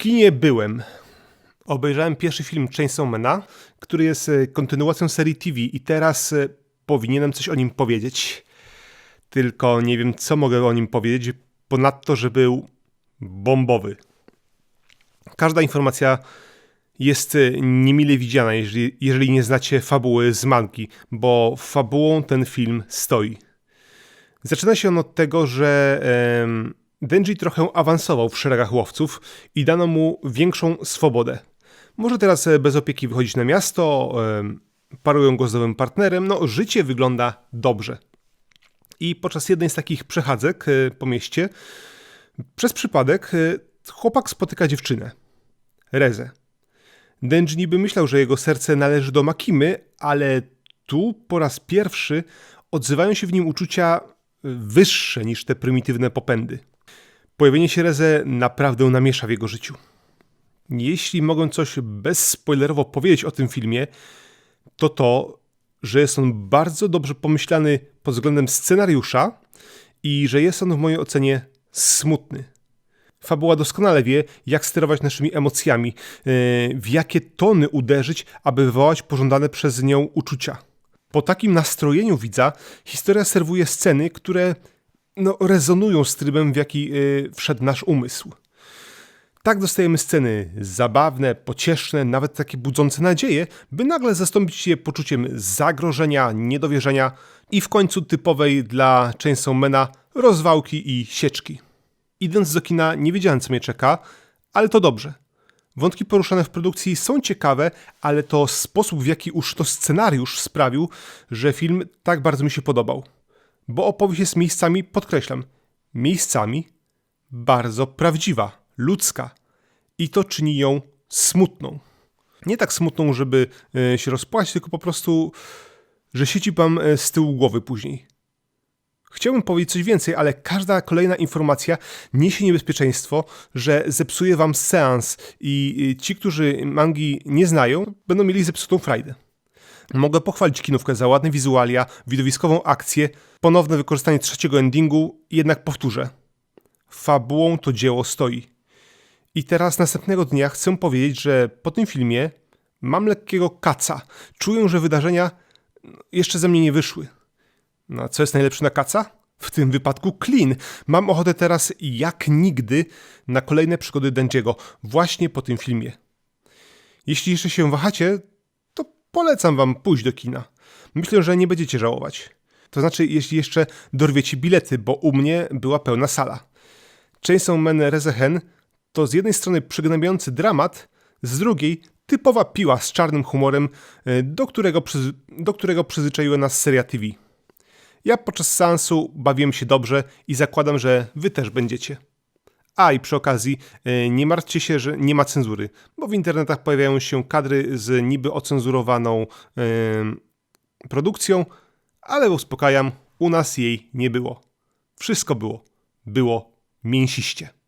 kinie byłem. Obejrzałem pierwszy film Chainsawmana, który jest e, kontynuacją serii TV i teraz e, powinienem coś o nim powiedzieć. Tylko nie wiem, co mogę o nim powiedzieć, ponadto, że był bombowy. Każda informacja jest e, niemile widziana, jeżeli, jeżeli nie znacie fabuły z manki, bo fabułą ten film stoi. Zaczyna się on od tego, że Denji trochę awansował w szeregach łowców i dano mu większą swobodę. Może teraz e, bez opieki wychodzić na miasto, em, parują go z nowym partnerem, no życie wygląda dobrze. I podczas jednej z takich przechadzek e, po mieście, przez przypadek, e, chłopak spotyka dziewczynę, Rezę. Denji niby myślał, że jego serce należy do Makimy, ale tu po raz pierwszy odzywają się w nim uczucia wyższe niż te prymitywne popędy. Pojawienie się Reze naprawdę namiesza w jego życiu. Jeśli mogę coś bezspoilerowo powiedzieć o tym filmie, to to, że jest on bardzo dobrze pomyślany pod względem scenariusza i że jest on w mojej ocenie smutny. Fabuła doskonale wie, jak sterować naszymi emocjami, yy, w jakie tony uderzyć, aby wywołać pożądane przez nią uczucia. Po takim nastrojeniu widza historia serwuje sceny, które no, rezonują z trybem, w jaki yy, wszedł nasz umysł. Tak dostajemy sceny zabawne, pocieszne, nawet takie budzące nadzieję, by nagle zastąpić je poczuciem zagrożenia, niedowierzenia i w końcu typowej dla Chainsawmana rozwałki i sieczki. Idąc do kina nie wiedziałem co mnie czeka, ale to dobrze. Wątki poruszane w produkcji są ciekawe, ale to sposób w jaki już to scenariusz sprawił, że film tak bardzo mi się podobał. Bo opowieść jest miejscami, podkreślam, miejscami bardzo prawdziwa, ludzka. I to czyni ją smutną. Nie tak smutną, żeby e, się rozpłać, tylko po prostu, że siedzi wam e, z tyłu głowy później. Chciałbym powiedzieć coś więcej, ale każda kolejna informacja niesie niebezpieczeństwo, że zepsuje wam seans i ci, którzy mangi nie znają, będą mieli zepsutą frajdę. Mogę pochwalić kinówkę za ładne wizualia, widowiskową akcję, ponowne wykorzystanie trzeciego endingu, jednak powtórzę. Fabułą to dzieło stoi. I teraz następnego dnia chcę powiedzieć, że po tym filmie mam lekkiego kaca. Czuję, że wydarzenia jeszcze ze mnie nie wyszły. No, co jest najlepsze na kaca? W tym wypadku clean. Mam ochotę teraz jak nigdy na kolejne przygody Denjiego, właśnie po tym filmie. Jeśli jeszcze się wahacie, polecam wam pójść do kina. Myślę, że nie będziecie żałować. To znaczy, jeśli jeszcze dorwiecie bilety, bo u mnie była pełna sala. Chainsaw Man Rezehen to z jednej strony przygnębiający dramat, z drugiej typowa piła z czarnym humorem, e, do którego, przyzy- do którego przyzwyczaiła nas seria TV. Ja podczas seansu bawiłem się dobrze i zakładam, że wy też będziecie. A i przy okazji, e, nie martwcie się, że nie ma cenzury, bo w internetach pojawiają się kadry z niby ocenzurowaną e, produkcją, ale uspokajam, u nas jej nie było. Wszystko było. Było mięsiście.